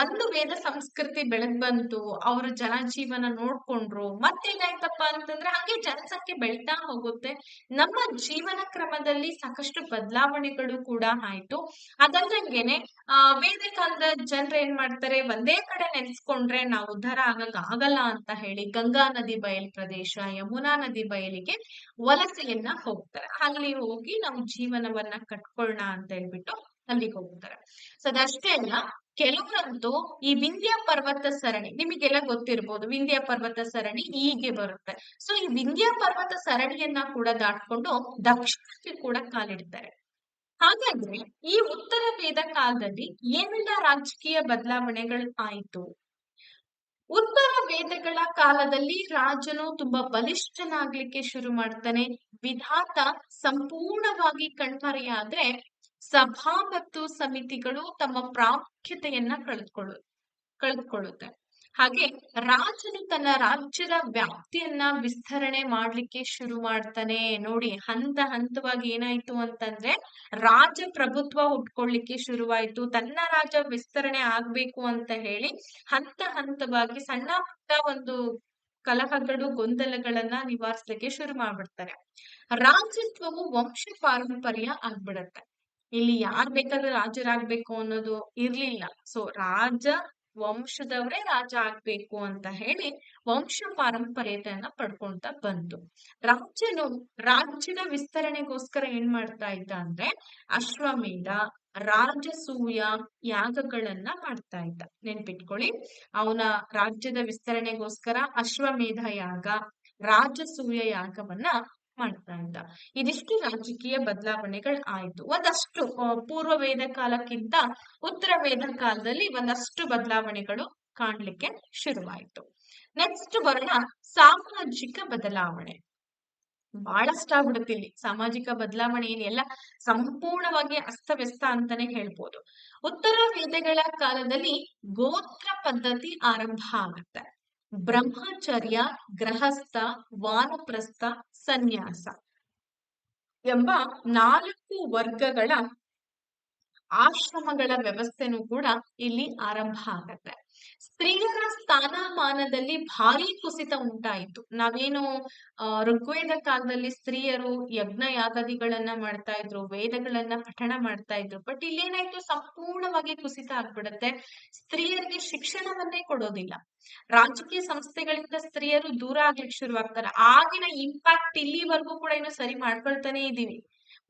ಒಂದು ವೇದ ಸಂಸ್ಕೃತಿ ಬೆಳೆದ್ ಬಂತು ಅವ್ರ ಜನಜೀವನ ನೋಡ್ಕೊಂಡ್ರು ಮತ್ತೇನಾಯ್ತಪ್ಪ ಅಂತಂದ್ರೆ ಹಂಗೆ ಜನಸಂಖ್ಯೆ ಬೆಳಿತಾ ಹೋಗುತ್ತೆ. ನಮ್ಮ ಜೀವನ ಕ್ರಮದಲ್ಲಿ ಸಾಕಷ್ಟು ಬದಲಾವಣೆಗಳು ಕೂಡ ಆಯ್ತು. ಅದಲ್ದಂಗೆನೆ ಆ ವೇದ ಕಾಲದ ಜನರು ಏನ್ ಮಾಡ್ತಾರೆ ಒಂದೇ ಕಡೆ ನೆನೆಸ್ಕೊಂಡ್ರೆ ನಾವು ಉದ್ಧಾರ ಆಗಕ್ ಆಗಲ್ಲ ಅಂತ ಹೇಳಿ ಗಂಗಾ ನದಿ ಬಯಲ್ ಪ್ರದೇಶ ಯಮುನಾ ನದಿ ಬಯಲಿಗೆ ವಲಸೆಯನ್ನ ಹೋಗ್ತಾರೆ. ಅಲ್ಲಿ ಹೋಗಿ ನಾವು ಜೀವನವನ್ನ ಕಟ್ಕೊಳ್ಳೋಣ ಅಂತ ಹೇಳ್ಬಿಟ್ಟು ಅಲ್ಲಿಗೆ ಹೋಗ್ತಾರೆ. ಸೊ ಅದಷ್ಟೇ ಅಲ್ಲ ಕೆಲವರಂತೂ ಈ ವಿಂಧ್ಯ ಪರ್ವತ ಸರಣಿ, ನಿಮಗೆಲ್ಲ ಗೊತ್ತಿರ್ಬೋದು, ವಿಂಧ್ಯ ಪರ್ವತ ಸರಣಿ ಹೀಗೆ ಬರುತ್ತೆ. ಸೊ ಈ ವಿಂಧ್ಯ ಪರ್ವತ ಸರಣಿಯನ್ನ ಕೂಡ ದಾಟ್ಕೊಂಡು ದಕ್ಷಿಣಕ್ಕೆ ಕೂಡ ಕಾಲಿಡ್ತಾರೆ. ಹಾಗಾದ್ರೆ ಈ ಉತ್ತರ ವೇದ ಕಾಲದಲ್ಲಿ ಏನೆಲ್ಲ ರಾಜಕೀಯ ಬದಲಾವಣೆಗಳು ಆಯ್ತು? ಉತ್ತರ ವೇದಗಳ ಕಾಲದಲ್ಲಿ ರಾಜನು ತುಂಬಾ ಬಲಿಷ್ಠನಾಗ್ಲಿಕ್ಕೆ ಶುರು ಮಾಡ್ತಾನೆ. ವಿಧಾತ ಸಂಪೂರ್ಣವಾಗಿ ಕಣ್ಮರೆಯಾದ್ರೆ ಸಭಾ ಮತ್ತು ಸಮಿತಿಗಳು ತಮ್ಮ ಪ್ರಾಮುಖ್ಯತೆಯನ್ನ ಕಳೆದುಕೊಳ್ಳು, ಕಳೆದುಕೊಳ್ಳುತ್ತೆ. ಹಾಗೆ ರಾಜನು ತನ್ನ ರಾಜ್ಯದ ವ್ಯಾಪ್ತಿಯನ್ನ ವಿಸ್ತರಣೆ ಮಾಡ್ಲಿಕ್ಕೆ ಶುರು ಮಾಡ್ತಾನೆ. ನೋಡಿ, ಹಂತ ಹಂತವಾಗಿ ಏನಾಯ್ತು ಅಂತಂದ್ರೆ ರಾಜ ಪ್ರಭುತ್ವ ಹುಟ್ಕೊಳ್ಳಿಕ್ಕೆ ಶುರುವಾಯ್ತು. ತನ್ನ ರಾಜ ವಿಸ್ತರಣೆ ಆಗ್ಬೇಕು ಅಂತ ಹೇಳಿ ಹಂತ ಹಂತವಾಗಿ ಸಣ್ಣ ಪುಟ್ಟ ಒಂದು ಕಲಹಗಳು, ಗೊಂದಲಗಳನ್ನ ನಿವಾರಿಸ್ಲಿಕ್ಕೆ ಶುರು ಮಾಡ್ಬಿಡ್ತಾರೆ. ರಾಜತ್ವವು ವಂಶ ಪಾರಂಪರ್ಯ ಆಗ್ಬಿಡತ್ತೆ. ಇಲ್ಲಿ ಯಾರ್ ಬೇಕಾದ್ರೆ ರಾಜರಾಗ್ಬೇಕು ಅನ್ನೋದು ಇರ್ಲಿಲ್ಲ. ಸೊ ರಾಜ ವಂಶದವರೇ ರಾಜ ಆಗ್ಬೇಕು ಅಂತ ಹೇಳಿ ವಂಶ ಪಾರಂಪರ್ಯತೆಯನ್ನ ಪಡ್ಕೊಂತ ಬಂತು ರಾಜ್ಯನು, ರಾಜ್ಯದ ವಿಸ್ತರಣೆಗೋಸ್ಕರ ಏನ್ ಮಾಡ್ತಾ ಇದ್ದ ಅಂದ್ರೆ ಅಶ್ವಮೇಧ, ರಾಜಸೂಯ ಯಾಗಗಳನ್ನ ಮಾಡ್ತಾ ಇದ್ದ. ನೆನ್ಪಿಟ್ಕೊಳ್ಳಿ, ಅವನ ರಾಜ್ಯದ ವಿಸ್ತರಣೆಗೋಸ್ಕರ ಅಶ್ವಮೇಧ ಯಾಗ, ರಾಜಸೂಯ ಯಾಗವನ್ನ ಮಾಡ್ತಾ ಅಂತ ಇದಿಷ್ಟು ರಾಜಕೀಯ ಬದಲಾವಣೆಗಳು ಆಯ್ತು. ಒಂದಷ್ಟು ಪೂರ್ವ ವೇದ ಕಾಲಕ್ಕಿಂತ ಉತ್ತರ ವೇದ ಕಾಲದಲ್ಲಿ ಒಂದಷ್ಟು ಬದಲಾವಣೆಗಳು ಕಾಣ್ಲಿಕ್ಕೆ ಶುರುವಾಯ್ತು. ನೆಕ್ಸ್ಟ್ ಬರೋಣ, ಸಾಮಾಜಿಕ ಬದಲಾವಣೆ. ಬಹಳಷ್ಟು ಆಗ್ಬಿಡುತ್ತೆ ಇಲ್ಲಿ. ಸಾಮಾಜಿಕ ಬದಲಾವಣೆ ಏನೆಲ್ಲ ಸಂಪೂರ್ಣವಾಗಿ ಅಸ್ತವ್ಯಸ್ತ ಅಂತಾನೆ ಹೇಳ್ಬೋದು. ಉತ್ತರ ವೇದಗಳ ಕಾಲದಲ್ಲಿ ಗೋತ್ರ ಪದ್ಧತಿ ಆರಂಭ ಆಗುತ್ತೆ. ಬ್ರಹ್ಮಚರ್ಯ ಗೃಹಸ್ಥ ವಾನಪ್ರಸ್ಥ ಸನ್ಯಾಸ ಎಂಬ ನಾಲ್ಕು ವರ್ಗಗಳ ಆಶ್ರಮಗಳ ವ್ಯವಸ್ಥೆನೂ ಕೂಡ ಇಲ್ಲಿ ಆರಂಭ ಆಗತ್ತೆ. ಸ್ತ್ರೀಯರ ಸ್ಥಾನಮಾನದಲ್ಲಿ ಭಾರಿ ಕುಸಿತ ಉಂಟಾಯಿತು. ನಾವೇನು ಋಗ್ವೇದ ಕಾಲದಲ್ಲಿ ಸ್ತ್ರೀಯರು ಯಜ್ಞ ಯಾಗಾದಿಗಳನ್ನ ಮಾಡ್ತಾ ಇದ್ರು, ವೇದಗಳನ್ನ ಪಠಣ ಮಾಡ್ತಾ ಇದ್ರು ಬಟ್ ಇಲ್ಲೇನಾಯ್ತು ಸಂಪೂರ್ಣವಾಗಿ ಕುಸಿತ ಆಗ್ಬಿಡುತ್ತೆ. ಸ್ತ್ರೀಯರಿಗೆ ಶಿಕ್ಷಣವನ್ನೇ ಕೊಡೋದಿಲ್ಲ. ರಾಜಕೀಯ ಸಂಸ್ಥೆಗಳಿಂದ ಸ್ತ್ರೀಯರು ದೂರ ಆಗ್ಲಿಕ್ಕೆ ಶುರುವಾಗ್ತಾರೆ. ಆಗಿನ ಇಂಪ್ಯಾಕ್ಟ್ ಇಲ್ಲಿವರೆಗೂ ಕೂಡ ಇನ್ನು ಸರಿ ಮಾಡ್ಕೊಳ್ತಾನೆ ಇದೀವಿ.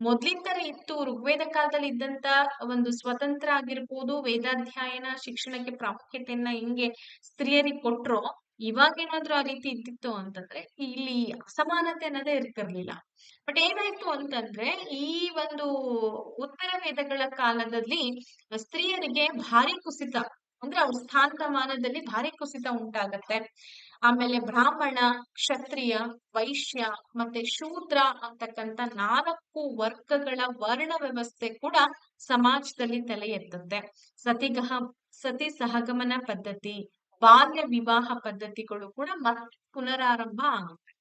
ಮೊದ್ಲಿನ ತರ ಇತ್ತು ಋಗ್ವೇದ ಕಾಲದಲ್ಲಿ ಇದ್ದಂತ ಒಂದು ಸ್ವತಂತ್ರ ಆಗಿರ್ಬೋದು, ವೇದಾಧ್ಯಯನ ಶಿಕ್ಷಣಕ್ಕೆ ಪ್ರಾಮುಖ್ಯತೆಯನ್ನ ಹಿಂಗೆ ಸ್ತ್ರೀಯರಿಗೆ ಕೊಟ್ರೋ, ಇವಾಗೇನಾದ್ರೂ ಆ ರೀತಿ ಇದ್ದಿತ್ತು ಅಂತಂದ್ರೆ, ಇಲ್ಲಿ ಅಸಮಾನತೆ ಅನ್ನೋದೇ ಇರ್ತಿರ್ಲಿಲ್ಲ. ಬಟ್ ಏನಾಯ್ತು ಅಂತಂದ್ರೆ, ಈ ಒಂದು ಉತ್ತರ ವೇದಗಳ ಕಾಲದಲ್ಲಿ ಸ್ತ್ರೀಯರಿಗೆ ಭಾರಿ ಕುಸಿತ, ಅಂದ್ರೆ ಅವ್ರ ಸ್ಥಾನಮಾನದಲ್ಲಿ ಭಾರಿ ಕುಸಿತ ಉಂಟಾಗತ್ತೆ. ಆಮೇಲೆ ಬ್ರಾಹ್ಮಣ, ಕ್ಷತ್ರಿಯ, ವೈಶ್ಯ ಮತ್ತೆ ಶೂದ್ರ ಅಂತಕ್ಕಂಥ ನಾಲ್ಕು ವರ್ಗಗಳ ವರ್ಣ ವ್ಯವಸ್ಥೆ ಕೂಡ ಸಮಾಜದಲ್ಲಿ ತಲೆ ಎತ್ತುತ್ತೆ. ಸತಿಗಹ, ಸತಿ ಸಹಗಮನ ಪದ್ಧತಿ, ಬಾಲ್ಯ ವಿವಾಹ ಪದ್ಧತಿಗಳು ಕೂಡ ಮತ್ ಪುನರಾರಂಭ ಆಗುತ್ತೆ.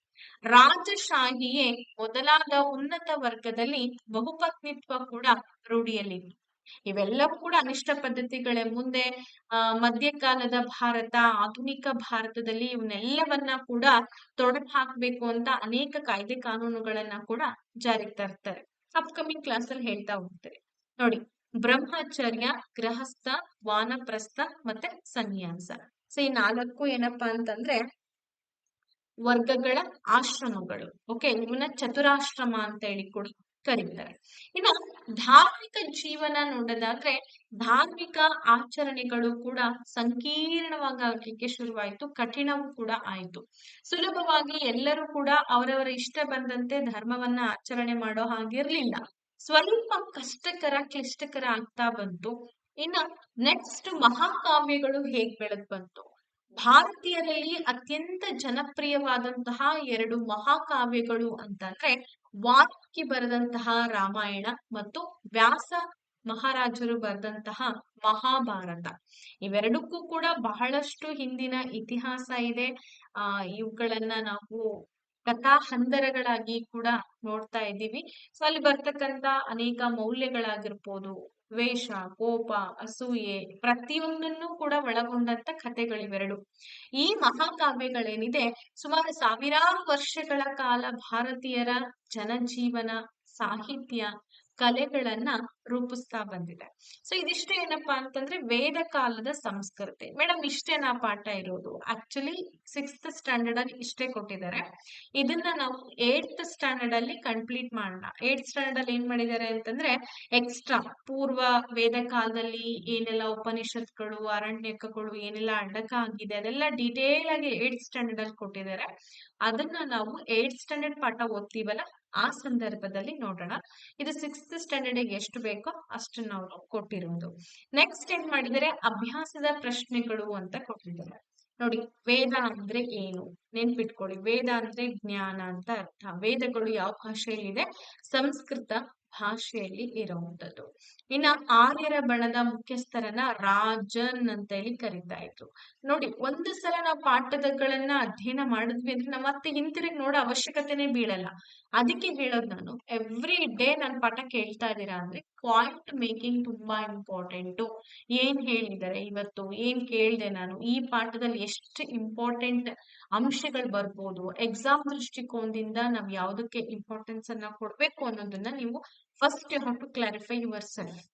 ರಾಜಶಾಹಿಯೇ ಮೊದಲಾದ ಉನ್ನತ ವರ್ಗದಲ್ಲಿ ಬಹುಪತ್ನಿತ್ವ ಕೂಡ ರೂಢಿಯಲ್ಲಿತ್ತು ಇವೆಲ್ಲವೂ ಕೂಡ ಅನಿಷ್ಟ ಪದ್ಧತಿಗಳೇ. ಮುಂದೆ, ಆ, ಮಧ್ಯಕಾಲದ ಭಾರತ, ಆಧುನಿಕ ಭಾರತದಲ್ಲಿ ಇವನ್ನೆಲ್ಲವನ್ನ ಕೂಡ ತೊಡೆದು ಹಾಕ್ಬೇಕು ಅಂತ ಅನೇಕ ಕಾಯ್ದೆ ಕಾನೂನುಗಳನ್ನ ಕೂಡ ಜಾರಿಗೆ ತರ್ತಾರೆ. ಅಪ್ಕಮಿಂಗ್ ಕ್ಲಾಸ್ ಅಲ್ಲಿ ಹೇಳ್ತಾ ಹೋಗ್ತಾರೆ ನೋಡಿ, ಬ್ರಹ್ಮಚರ್ಯ, ಗೃಹಸ್ಥ, ವಾನಪ್ರಸ್ಥ ಮತ್ತೆ ಸನ್ಯಾಸ. ಸೊ ಈ ನಾಲ್ಕು ಏನಪ್ಪಾ ಅಂತಂದ್ರೆ ವರ್ಗಗಳ ಆಶ್ರಮಗಳು. ಓಕೆ ಇವನ್ನ ಚತುರಾಶ್ರಮ ಅಂತ ಹೇಳಿ ಕೂಡ. ಕರೀತಾರೆ ಇನ್ನು ಧಾರ್ಮಿಕ ಜೀವನ ನೋಡೋದಾದ್ರೆ ಧಾರ್ಮಿಕ ಆಚರಣೆಗಳು ಕೂಡ ಸಂಕೀರ್ಣವಾಗಲಿಕ್ಕೆ ಶುರುವಾಯಿತು ಕಠಿಣವೂ ಕೂಡ ಆಯಿತು. ಸುಲಭವಾಗಿ ಎಲ್ಲರೂ ಕೂಡ ಅವರವರ ಇಷ್ಟ ಬಂದಂತೆ ಧರ್ಮವನ್ನ ಆಚರಣೆ ಮಾಡೋ ಹಾಗಿರ್ಲಿಲ್ಲ. ಸ್ವಲ್ಪ ಕಷ್ಟಕರ ಕ್ಲಿಷ್ಟಕರ ಆಗ್ತಾ ಬಂತು. ಇನ್ನ ನೆಕ್ಸ್ಟ್ ಮಹಾಕಾವ್ಯಗಳು ಹೇಗ್ ಬೆಳೆದ್ ಬಂತು? ಭಾರತೀಯರಲ್ಲಿ ಅತ್ಯಂತ ಜನಪ್ರಿಯವಾದಂತಹ ಎರಡು ಮಹಾಕಾವ್ಯಗಳು ಅಂತಂದ್ರೆ ವಾಲ್ಮೀಕಿ ಬರೆದಂತಹ ರಾಮಾಯಣ ಮತ್ತು ವ್ಯಾಸ ಮಹಾರಾಜರು ಬರೆದಂತಹ ಮಹಾಭಾರತ. ಇವೆರಡಕ್ಕೂ ಕೂಡ ಬಹಳಷ್ಟು ಹಿಂದಿನ ಇತಿಹಾಸ ಇದೆ. ಆ, ಇವುಗಳನ್ನ ನಾವು ಕಥಾ ಹಂದರಗಳಾಗಿ ಕೂಡ ನೋಡ್ತಾ ಇದ್ದೀವಿ. ಸೊ, ಅಲ್ಲಿ ಬರ್ತಕ್ಕಂತ ಅನೇಕ ಮೌಲ್ಯಗಳಾಗಿರ್ಬೋದು. ದ್ವೇಷ, ಕೋಪ, ಅಸೂಯೆ ಪ್ರತಿಯೊಂದನ್ನು ಕೂಡ ಒಳಗೊಂಡಂತ ಕಥೆಗಳಿವೆರಡು. ಈ ಮಹಾಕಾವ್ಯಗಳೇನಿದೆ, ಸುಮಾರು ಸಾವಿರಾರು ವರ್ಷಗಳ ಕಾಲ ಭಾರತೀಯರ ಜನಜೀವನ, ಸಾಹಿತ್ಯ ಕಲೆಗಳನ್ನ ರೂಪಿಸ್ತಾ ಬಂದಿದೆ. ಸೊ ಇದಿಷ್ಟು ಏನಪ್ಪಾ ಅಂತಂದ್ರೆ ವೇದ ಕಾಲದ ಸಂಸ್ಕೃತಿ. ಮೇಡಮ್ ಇಷ್ಟೇನಾ ಪಾಠ ಇರೋದು? ಆಕ್ಚುಲಿ ಸಿಕ್ಸ್ತ್ ಸ್ಟ್ಯಾಂಡರ್ಡ್ ಅಲ್ಲಿ ಇಷ್ಟೇ ಕೊಟ್ಟಿದ್ದಾರೆ. ಇದನ್ನ ನಾವು ಏಟ್ತ್ ಸ್ಟ್ಯಾಂಡರ್ಡ್ ಅಲ್ಲಿ ಕಂಪ್ಲೀಟ್ ಮಾಡೋಣ. ಏಟ್ ಸ್ಟ್ಯಾಂಡರ್ಡ್ ಅಲ್ಲಿ ಏನ್ ಮಾಡಿದ್ದಾರೆ ಅಂತಂದ್ರೆ ಎಕ್ಸ್ಟ್ರಾ ಪೂರ್ವ ವೇದ ಕಾಲದಲ್ಲಿ ಏನೆಲ್ಲ ಉಪನಿಷತ್ಗಳು, ಅರಣ್ಯಕಗಳು, ಏನೆಲ್ಲ ಅಡಕ ಆಗಿದೆ, ಅದೆಲ್ಲ ಡೀಟೇಲ್ ಆಗಿ ಏಟ್ ಸ್ಟ್ಯಾಂಡರ್ಡ್ ಅಲ್ಲಿ ಕೊಟ್ಟಿದ್ದಾರೆ. ಅದನ್ನ ನಾವು ಏಟ್ ಸ್ಟ್ಯಾಂಡರ್ಡ್ ಪಾಠ ಓದ್ತೀವಲ್ಲ ಆ ಸಂದರ್ಭದಲ್ಲಿ ನೋಡೋಣ. ಇದು ಸಿಕ್ಸ್ತ್ ಸ್ಟ್ಯಾಂಡರ್ಡ್ ಎಷ್ಟು ಬೇಕೋ ಅಷ್ಟನ್ನ ಅವರು ಕೊಟ್ಟಿರೋದು. ನೆಕ್ಸ್ಟ್ ಏನ್ ಮಾಡಿದರೆ ಅಭ್ಯಾಸದ ಪ್ರಶ್ನೆಗಳು ಅಂತ ಕೊಟ್ಟಿದ್ದಾರೆ. ನೋಡಿ, ವೇದ ಅಂದ್ರೆ ಏನು? ನೆನ್ಪಿಟ್ಕೊಳ್ಳಿ. ವೇದ ಅಂದ್ರೆ ಜ್ಞಾನ ಅಂತ ಅರ್ಥ. ವೇದಗಳು ಯಾವ ಭಾಷೆಯಲ್ಲಿದೆ? ಸಂಸ್ಕೃತ ಭಾಷೆಯಲ್ಲಿ ಇರುವಂಥದ್ದು. ಇನ್ನ ಆರ್ಯರ ಬಣದ ಮುಖ್ಯಸ್ಥರನ್ನ ರಾಜನ್ ಅಂತ ಹೇಳಿ ಕರಿತಾ ಇದ್ರು. ನೋಡಿ, ಒಂದು ಸಲ ನಾವು ಪಾಠದಗಳನ್ನ ಅಧ್ಯಯನ ಮಾಡಿದ್ವಿ ಅಂದ್ರೆ ನಾವು ಮತ್ತೆ ಹಿಂತಿರುಗಿ ನೋಡೋ ಅವಶ್ಯಕತೆನೆ ಬೀಳಲ್ಲ. ಅದಕ್ಕೆ ಹೇಳೋದು ನಾನು ಎವ್ರಿ ಡೇ ನಾನು ಪಾಠ ಕೇಳ್ತಾ ಇದ್ದೀರಾ ಅಂದ್ರೆ ಪಾಯಿಂಟ್ ಮೇಕಿಂಗ್ ತುಂಬಾ ಇಂಪಾರ್ಟೆಂಟು ಏನ್ ಹೇಳಿದ್ದಾರೆ ಇವತ್ತು? ಏನ್ ಕೇಳಿದೆ ನಾನು? ಈ ಪಾಠದಲ್ಲಿ ಎಷ್ಟು ಇಂಪಾರ್ಟೆಂಟ್ ಅಂಶಗಳು ಬರ್ಬೋದು? ಎಕ್ಸಾಮ್ ದೃಷ್ಟಿಕೋನದಿಂದ ನಾವು ಯಾವುದಕ್ಕೆ ಇಂಪಾರ್ಟೆನ್ಸ್ ಅನ್ನ ಕೊಡ್ಬೇಕು ಅನ್ನೋದನ್ನ ನೀವು first you have to clarify yourself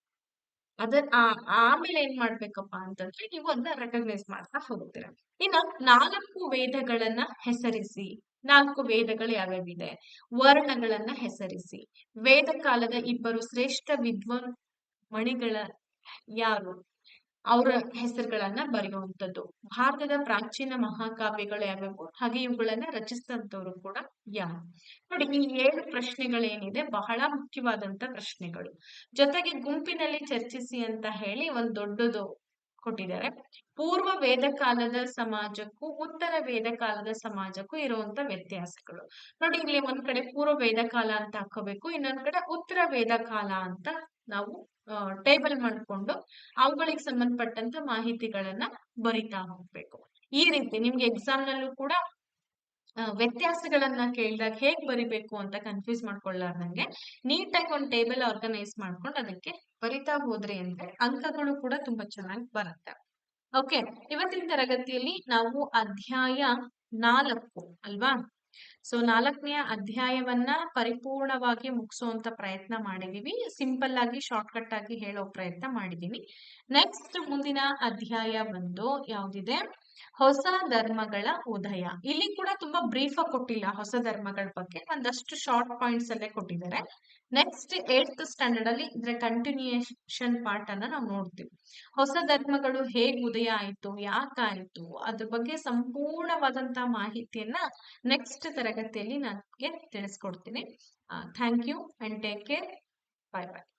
ಅದನ್ನ ಆಮೇಲೆ ಏನ್ ಮಾಡ್ಬೇಕಪ್ಪ ಅಂತಂದ್ರೆ ನೀವು ಅದನ್ನ ರೆಕಗ್ನೈಸ್ ಮಾಡ್ತಾ ಹೋಗ್ತೀರ. ಇನ್ನ ನಾಲ್ಕು ವೇದಗಳನ್ನ ಹೆಸರಿಸಿ, ನಾಲ್ಕು ವೇದಗಳು ಯಾವ್ಯಾವಿದೆ? ವರ್ಣಗಳನ್ನ ಹೆಸರಿಸಿ. ವೇದ ಕಾಲದ ಇಬ್ಬರು ಶ್ರೇಷ್ಠ ವಿದ್ವಾನ್ ಮಣಿಗಳ ಯಾರು? ಅವರ ಹೆಸರುಗಳನ್ನ ಬರೆಯುವಂಥದ್ದು. ಭಾರತದ ಪ್ರಾಚೀನ ಮಹಾಕಾವ್ಯಗಳು ಯಾವ್ಯಾವು ಹಾಗೆ ಇವುಗಳನ್ನ ರಚಿಸಿದಂಥವ್ರು ಕೂಡ ಯಾರು? ನೋಡಿ, ಈ ಏಳು ಪ್ರಶ್ನೆಗಳೇನಿದೆ, ಬಹಳ ಮುಖ್ಯವಾದಂತ ಪ್ರಶ್ನೆಗಳು. ಜೊತೆಗೆ ಗುಂಪಿನಲ್ಲಿ ಚರ್ಚಿಸಿ ಅಂತ ಹೇಳಿ ಒಂದು ದೊಡ್ಡದು ಕೊಟ್ಟಿದ್ದಾರೆ. ಪೂರ್ವ ವೇದ ಕಾಲದ ಸಮಾಜಕ್ಕೂ, ಉತ್ತರ ವೇದ ಕಾಲದ ಸಮಾಜಕ್ಕೂ ಇರುವಂತ ವ್ಯತ್ಯಾಸಗಳು. ನೋಡಿ, ಇಲ್ಲಿ ಒಂದ್ ಕಡೆ ಪೂರ್ವ ವೇದ ಕಾಲ ಅಂತ ಹಾಕೋಬೇಕು, ಇನ್ನೊಂದ್ ಕಡೆ ಉತ್ತರ ವೇದ ಕಾಲ ಅಂತ ನಾವು ಟೇಬಲ್ ಮಾಡ್ಕೊಂಡು ಅವುಗಳಿಗೆ ಸಂಬಂಧಪಟ್ಟಂತ ಮಾಹಿತಿಗಳನ್ನ ಬರಿತಾ ಹೋಗ್ಬೇಕು. ಈ ರೀತಿ ನಿಮ್ಗೆ ಎಕ್ಸಾಮ್ ನಲ್ಲೂ ಕೂಡ ವ್ಯತ್ಯಾಸಗಳನ್ನ ಕೇಳಿದಾಗ ಹೇಗ್ ಬರಿಬೇಕು ಅಂತ ಕನ್ಫ್ಯೂಸ್ ಮಾಡ್ಕೊಳ್ಳಾರ್ದಂಗೆ ನೀಟಾಗಿ ಒಂದು ಟೇಬಲ್ ಆರ್ಗನೈಸ್ ಮಾಡ್ಕೊಂಡು ಅದಕ್ಕೆ ಬರಿತಾ ಹೋದ್ರಿ ಅಂದ್ರೆ ಅಂಕಗಳು ಕೂಡ ತುಂಬಾ ಚೆನ್ನಾಗಿ ಬರುತ್ತೆ. ಓಕೆ ಇವತ್ತಿನ ತರಗತಿಯಲ್ಲಿ ನಾವು ಅಧ್ಯಾಯ ನಾಲ್ಕು ಅಲ್ವಾ? ಸೊ ನಾಲ್ಕನೆಯ ಅಧ್ಯಾಯವನ್ನ ಪರಿಪೂರ್ಣವಾಗಿ ಮುಗಿಸುವಂತ ಪ್ರಯತ್ನ ಮಾಡಿದೀವಿ. ಸಿಂಪಲ್ ಆಗಿ ಶಾರ್ಟ್ ಕಟ್ ಆಗಿ ಹೇಳೋ ಪ್ರಯತ್ನ ಮಾಡಿದೀವಿ ನೆಕ್ಸ್ಟ್ ಮುಂದಿನ ಅಧ್ಯಾಯ ಬಂದು ಯಾವ್ದಿದೆ? ಹೊಸ ಧರ್ಮಗಳ ಉದಯ. ಇಲ್ಲಿ ಕೂಡ ತುಂಬಾ ಬ್ರೀಫ್ ಆಗಿ ಕೊಟ್ಟಿಲ್ಲ ಹೊಸ ಧರ್ಮಗಳ ಬಗ್ಗೆ. ಒಂದಷ್ಟು ಶಾರ್ಟ್ ಪಾಯಿಂಟ್ಸ್ ಅಲ್ಲೇ ಕೊಟ್ಟಿದ್ದಾರೆ. ನೆಕ್ಸ್ಟ್ ಏಟ್ ಸ್ಟ್ಯಾಂಡರ್ಡ್ ಅಲ್ಲಿ ಇದರ ಕಂಟಿನ್ಯೂಯೇಷನ್ ಪಾರ್ಟ್ ಅನ್ನ ನಾವು ನೋಡ್ತೀವಿ. ಹೊಸ ಧರ್ಮಗಳು ಹೇಗ್ ಉದಯ ಆಯ್ತು ಯಾಕಾಯ್ತು ಅದ್ರ ಬಗ್ಗೆ ಸಂಪೂರ್ಣವಾದಂತಹ ಮಾಹಿತಿಯನ್ನ ನೆಕ್ಸ್ಟ್ ತರಗತಿಯಲ್ಲಿ ನನಗೆ ತಿಳಿಸ್ಕೊಡ್ತೀನಿ. Thank you and take care bye bye